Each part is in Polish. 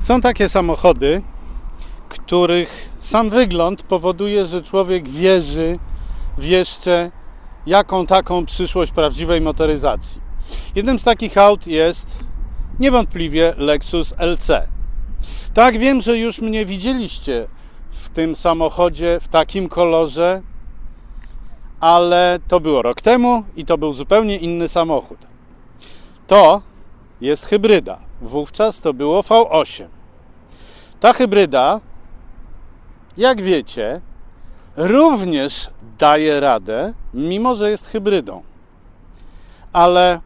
Są takie samochody, których sam wygląd powoduje, że człowiek wierzy w jeszcze jaką taką przyszłość prawdziwej motoryzacji. Jednym z takich aut jest niewątpliwie Lexus LC. Tak, wiem, że już mnie widzieliście w tym samochodzie w takim kolorze, ale to było rok temu i to był zupełnie inny samochód. To jest hybryda. Wówczas to było V8. Ta hybryda, jak wiecie, również daje radę, mimo że jest hybrydą. Ale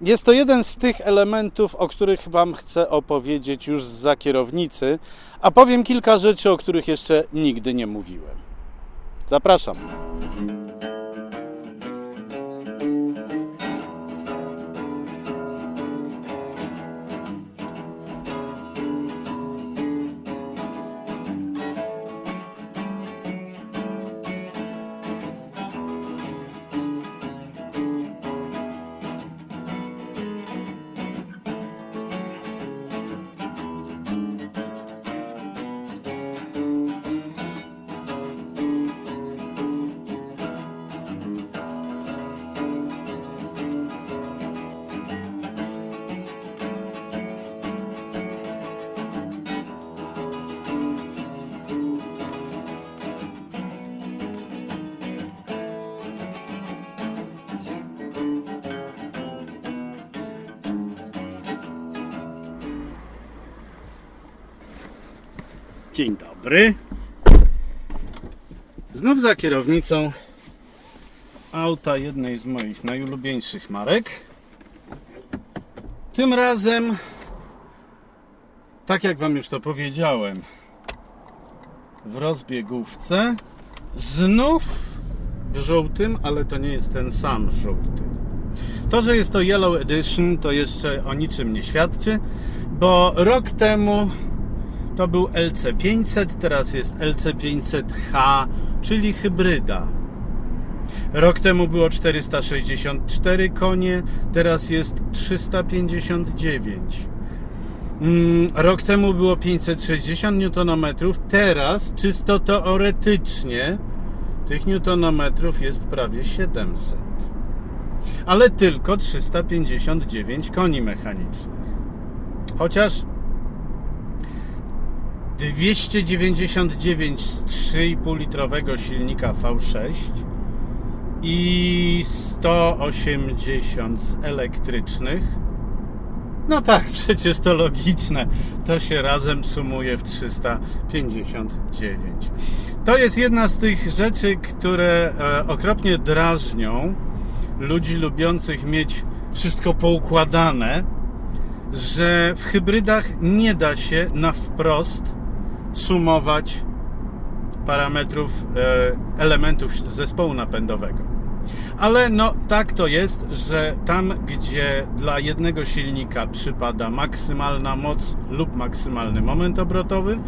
jest to jeden z tych elementów, o których Wam chcę opowiedzieć już za kierownicy, a powiem kilka rzeczy, o których jeszcze nigdy nie mówiłem. Zapraszam. Dobry. Znów za kierownicą auta jednej z moich najulubieńszych marek. Tym razem, tak jak Wam już to powiedziałem, w rozbiegówce, znów w żółtym, ale to nie jest ten sam żółty. To, że jest to Yellow Edition, to jeszcze o niczym nie świadczy, bo rok temu to był LC500, teraz jest LC500H, czyli hybryda. Rok temu było 464 konie, teraz jest 359. Mm, Rok temu było 560 Nm, teraz czysto teoretycznie tych newtonometrów jest prawie 700. Ale tylko 359 koni mechanicznych. Chociaż 299 z 3,5 litrowego silnika V6 i 180 z elektrycznych. No tak, przecież to logiczne. To się razem sumuje w 359. To jest jedna z tych rzeczy, które e, okropnie drażnią ludzi lubiących mieć wszystko poukładane, że w hybrydach nie da się na wprost sumować parametrów e, elementów zespołu napędowego. Ale no tak to jest, że tam gdzie dla jednego silnika przypada maksymalna moc lub maksymalny moment obrotowy,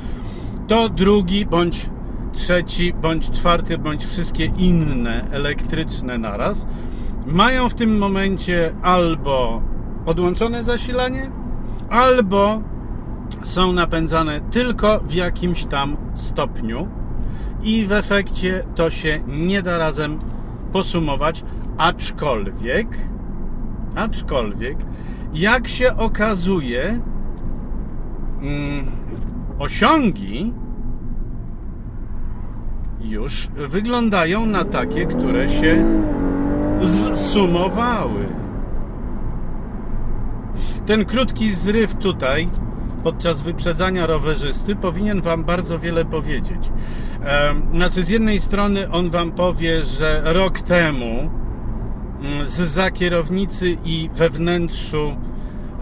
to drugi bądź trzeci bądź czwarty bądź wszystkie inne elektryczne naraz mają w tym momencie albo odłączone zasilanie, albo są napędzane tylko w jakimś tam stopniu i w efekcie to się nie da razem posumować, aczkolwiek aczkolwiek jak się okazuje mm, osiągi już wyglądają na takie, które się zsumowały. Ten krótki zryw tutaj podczas wyprzedzania rowerzysty powinien Wam bardzo wiele powiedzieć. Znaczy, z jednej strony on Wam powie, że rok temu z za kierownicy i we wnętrzu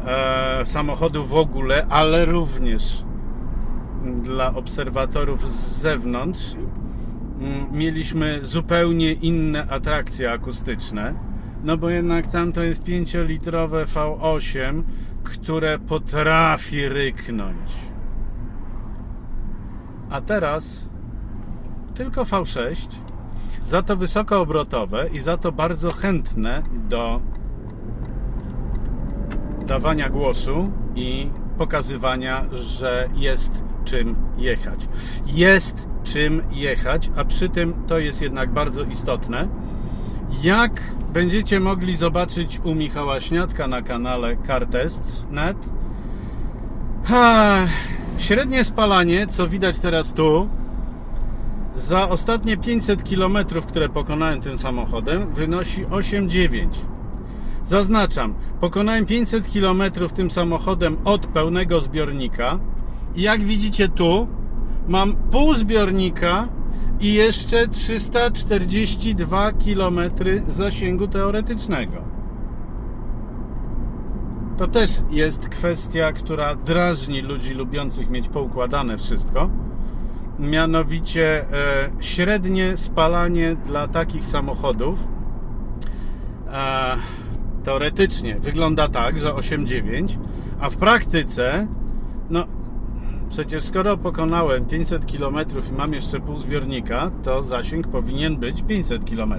e, samochodu w ogóle, ale również dla obserwatorów z zewnątrz mieliśmy zupełnie inne atrakcje akustyczne. No bo jednak tam to jest 5-litrowe V8, które potrafi ryknąć. A teraz tylko V6, za to wysokoobrotowe i za to bardzo chętne do dawania głosu i pokazywania, że jest czym jechać. Jest czym jechać, a przy tym to jest jednak bardzo istotne. Jak będziecie mogli zobaczyć u Michała Śniadka na kanale CarTests.net, średnie spalanie, co widać teraz tu, za ostatnie 500 km, które pokonałem tym samochodem, wynosi 8,9. Zaznaczam, pokonałem 500 km tym samochodem od pełnego zbiornika i jak widzicie tu, mam pół zbiornika i jeszcze 342 km zasięgu teoretycznego. To też jest kwestia, która drażni ludzi lubiących mieć poukładane wszystko. Mianowicie e, średnie spalanie dla takich samochodów e, teoretycznie wygląda tak, że 8,9, a w praktyce, no przecież skoro pokonałem 500 km i mam jeszcze pół zbiornika, to zasięg powinien być 500 km.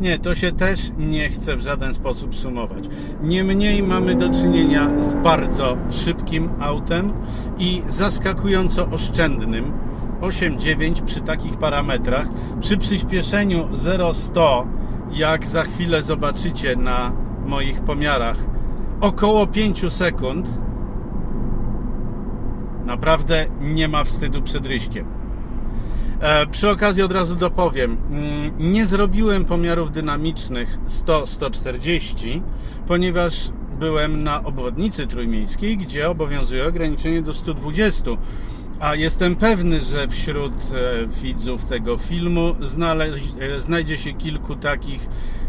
Nie, to się też nie chce w żaden sposób sumować. Niemniej mamy do czynienia z bardzo szybkim autem i zaskakująco oszczędnym. 8,9 przy takich parametrach, przy przyspieszeniu 0-100, jak za chwilę zobaczycie na moich pomiarach, około 5 sekund, naprawdę nie ma wstydu przed ryśkiem. E, przy okazji od razu dopowiem, mm, nie zrobiłem pomiarów dynamicznych 100-140, ponieważ byłem na obwodnicy trójmiejskiej, gdzie obowiązuje ograniczenie do 120. A jestem pewny, że wśród e, widzów tego filmu e, znajdzie się kilku takich,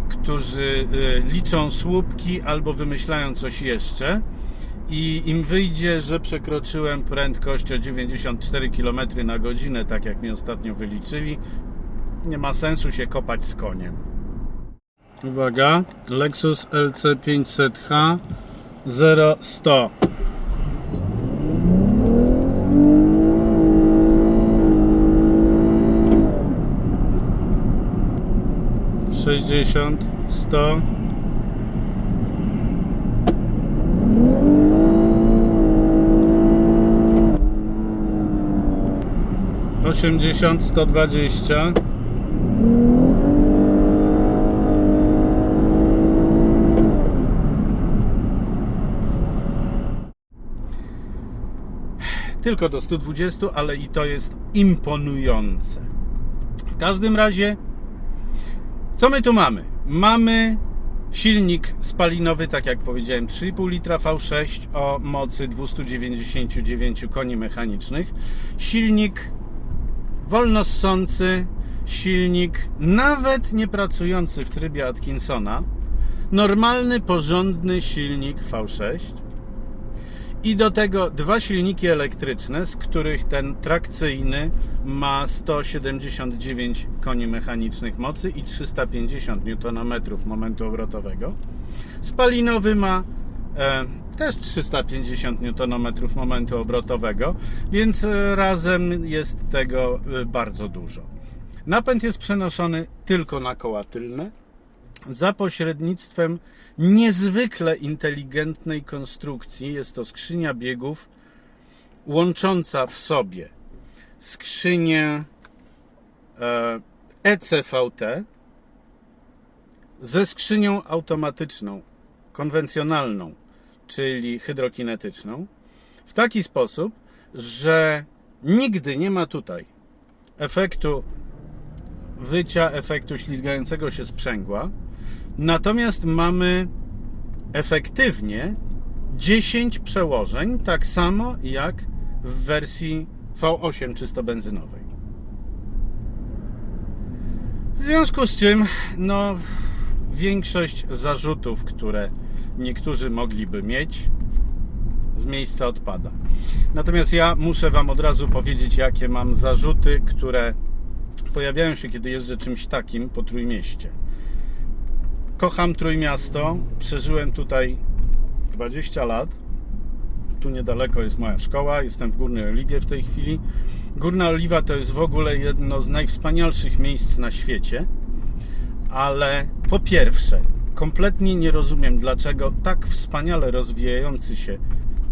którzy e, liczą słupki albo wymyślają coś jeszcze. I im wyjdzie, że przekroczyłem prędkość o 94 km na godzinę, tak jak mi ostatnio wyliczyli, nie ma sensu się kopać z koniem. Uwaga, Lexus LC 500H 0100. Sześćdziesiąt, sto. Osiemdziesiąt, sto dwadzieścia. Tylko do 120, ale i to jest imponujące. W każdym razie, co my tu mamy? Mamy silnik spalinowy, tak jak powiedziałem, 3,5 litra V6 o mocy 299 koni mechanicznych. Silnik wolnossący, silnik nawet nie pracujący w trybie Atkinsona. Normalny, porządny silnik V6 i do tego dwa silniki elektryczne, z których ten trakcyjny ma 179 koni mechanicznych mocy i 350 Nm momentu obrotowego. Spalinowy ma też 350 Nm momentu obrotowego, więc e, razem jest tego e, bardzo dużo. Napęd jest przenoszony tylko na koła tylne za pośrednictwem niezwykle inteligentnej konstrukcji. Jest to skrzynia biegów łącząca w sobie skrzynię e, ECVT ze skrzynią automatyczną, konwencjonalną, czyli hydrokinetyczną, w taki sposób, że nigdy nie ma tutaj efektu wycia, efektu ślizgającego się sprzęgła, Natomiast mamy efektywnie 10 przełożeń, tak samo jak w wersji V8 czysto benzynowej. W związku z czym, no, większość zarzutów, które niektórzy mogliby mieć, z miejsca odpada. Natomiast ja muszę Wam od razu powiedzieć, jakie mam zarzuty, które pojawiają się, kiedy jeżdżę czymś takim po trójmieście. Kocham Trójmiasto. Przeżyłem tutaj 20 lat. Tu niedaleko jest moja szkoła. Jestem w Górnej Oliwie w tej chwili. Górna Oliwa to jest w ogóle jedno z najwspanialszych miejsc na świecie. Ale po pierwsze, kompletnie nie rozumiem, dlaczego tak wspaniale rozwijający się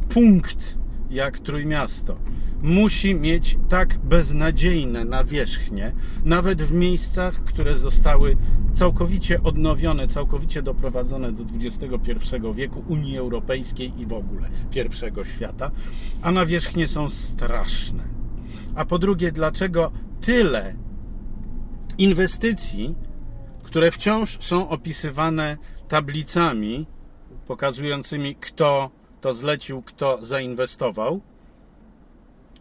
punkt jak Trójmiasto musi mieć tak beznadziejne nawierzchnie, nawet w miejscach, które zostały całkowicie odnowione, całkowicie doprowadzone do XXI wieku Unii Europejskiej i w ogóle pierwszego świata, a nawierzchnie są straszne. A po drugie, dlaczego tyle inwestycji, które wciąż są opisywane tablicami pokazującymi, kto to zlecił, kto zainwestował.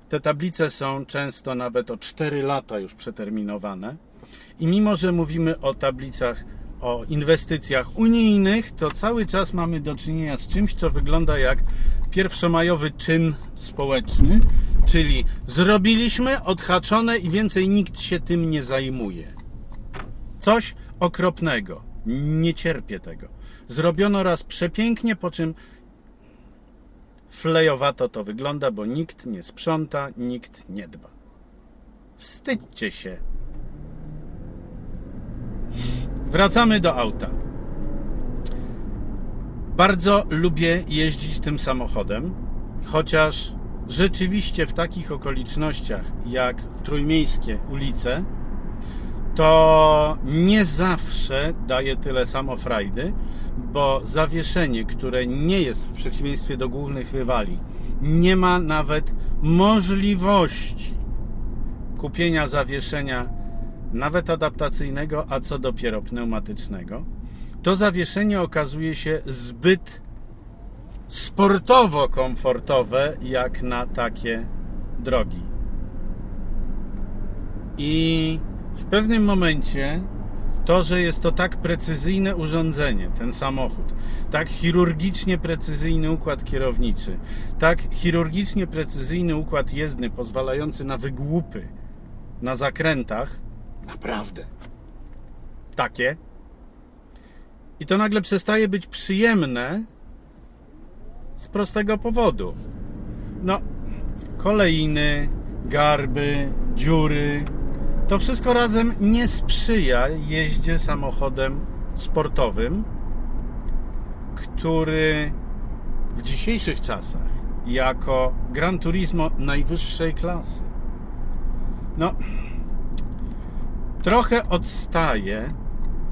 Te tablice są często nawet o 4 lata już przeterminowane. I mimo, że mówimy o tablicach, o inwestycjach unijnych, to cały czas mamy do czynienia z czymś, co wygląda jak pierwszomajowy czyn społeczny, czyli zrobiliśmy, odhaczone i więcej nikt się tym nie zajmuje. Coś okropnego. Nie cierpię tego. Zrobiono raz przepięknie, po czym flejowato to wygląda, bo nikt nie sprząta, nikt nie dba. Wstydźcie się. Wracamy do auta. Bardzo lubię jeździć tym samochodem, chociaż rzeczywiście w takich okolicznościach jak trójmiejskie ulice, to nie zawsze daje tyle samo frajdy, bo zawieszenie, które nie jest w przeciwieństwie do głównych rywali, nie ma nawet możliwości kupienia zawieszenia nawet adaptacyjnego, a co dopiero pneumatycznego, to zawieszenie okazuje się zbyt sportowo komfortowe jak na takie drogi. I w pewnym momencie to, że jest to tak precyzyjne urządzenie, ten samochód, tak chirurgicznie precyzyjny układ kierowniczy, tak chirurgicznie precyzyjny układ jezdny, pozwalający na wygłupy na zakrętach, naprawdę? Takie, i to nagle przestaje być przyjemne z prostego powodu. No, kolejny, garby, dziury, to wszystko razem nie sprzyja jeździe samochodem sportowym, który w dzisiejszych czasach jako Gran Turismo najwyższej klasy no trochę odstaje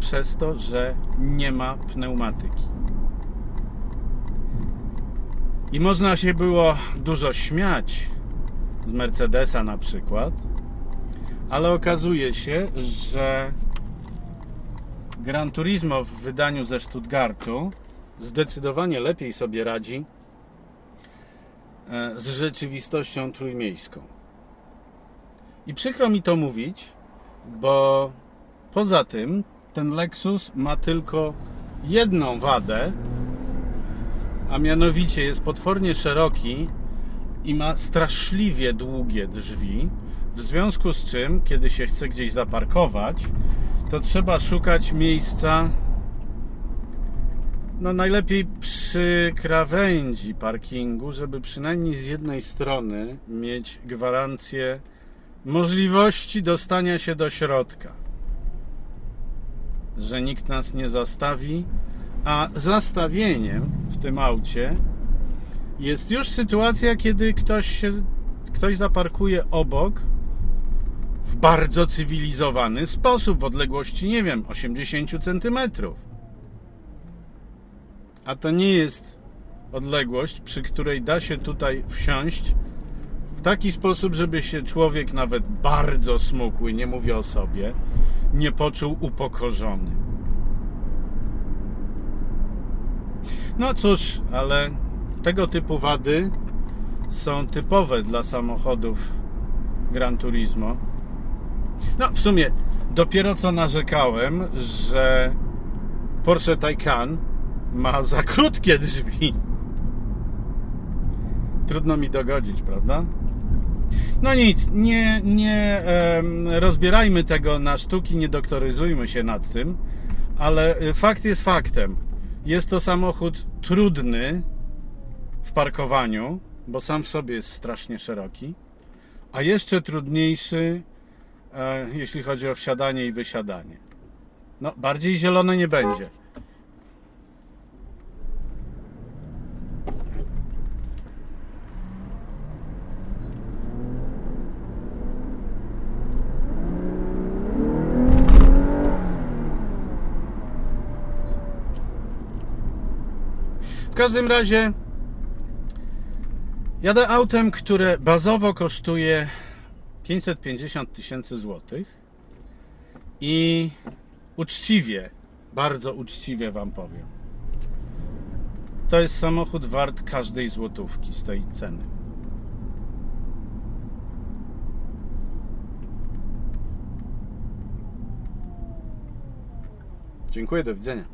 przez to, że nie ma pneumatyki. I można się było dużo śmiać z Mercedesa na przykład, ale okazuje się, że Gran Turismo w wydaniu ze Stuttgartu zdecydowanie lepiej sobie radzi e, z rzeczywistością trójmiejską. I przykro mi to mówić, bo poza tym ten Lexus ma tylko jedną wadę, a mianowicie jest potwornie szeroki i ma straszliwie długie drzwi, w związku z czym, kiedy się chce gdzieś zaparkować, to trzeba szukać miejsca no najlepiej przy krawędzi parkingu, żeby przynajmniej z jednej strony mieć gwarancję możliwości dostania się do środka. Że nikt nas nie zastawi, a zastawieniem w tym aucie jest już sytuacja, kiedy ktoś się ktoś zaparkuje obok w bardzo cywilizowany sposób, w odległości, nie wiem, 80 centymetrów. A to nie jest odległość, przy której da się tutaj wsiąść w taki sposób, żeby się człowiek nawet bardzo smukły, nie mówię o sobie, nie poczuł upokorzony. No cóż, ale tego typu wady są typowe dla samochodów Gran Turismo. No, w sumie dopiero co narzekałem, że Porsche Taycan ma za krótkie drzwi. Trudno mi dogodzić, prawda? No nic, nie, nie rozbierajmy tego na sztuki, nie doktoryzujmy się nad tym, ale y, fakt jest faktem. Jest to samochód trudny w parkowaniu, bo sam w sobie jest strasznie szeroki, a jeszcze trudniejszy, E, jeśli chodzi o wsiadanie i wysiadanie. No, bardziej zielone nie będzie. W każdym razie jadę autem, które bazowo kosztuje 550 tysięcy złotych i uczciwie, bardzo uczciwie Wam powiem. To jest samochód wart każdej złotówki z tej ceny. Dziękuję, do widzenia.